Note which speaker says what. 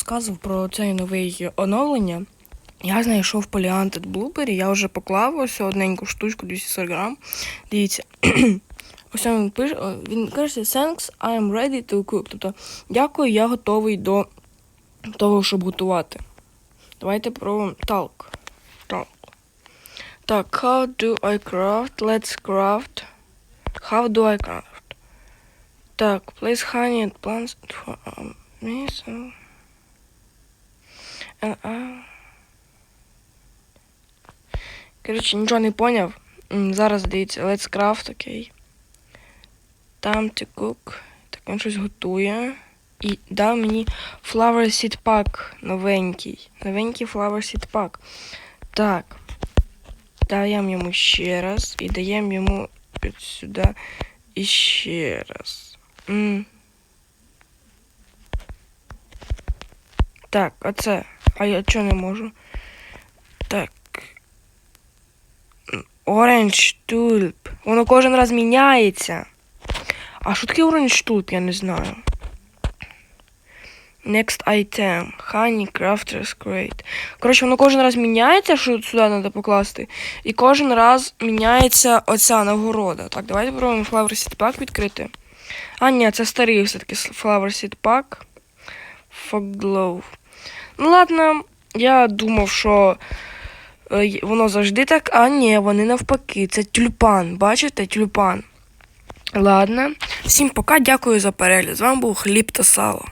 Speaker 1: розказував про це нове оновлення. Я знайшов Polyantid Blueberry, я вже поклав ось одненьку штучку 240 грам. Дивіться. Ось він пише, він каже, thanks, I am ready to cook. Тобто, дякую, я готовий до того, щоб готувати. Давайте пробуємо талк. Талк. Так, how do I craft? Let's craft. How do I craft? Так, place honey and plants for me, so... Коротше, нічого не поняв. Зараз дивіться, let's craft, окей. Там to cook. Так, він щось готує. І дав мені flower seed pack новенький. Новенький flower seed pack. Так. Даємо йому ще раз. І даємо йому сюди ще раз. М. Так, оце. А я чого не можу? Так. Orange Tulip. Воно кожен раз міняється. А що таке Orange Tulip, я не знаю. Next item. Honey Crafter's Crate. Коротше, воно кожен раз міняється, що сюди треба покласти. І кожен раз міняється оця нагорода. Так, давайте пробуємо Flower Seed Pack відкрити. А, ні, це старий все-таки Flower Seed Pack. Fog Glow. Ну ладно, я думав, що е, воно завжди так, а ні, вони навпаки. Це тюльпан. Бачите, тюльпан. Ладно. Всім пока, дякую за перегляд. З вами був Хліб та сало.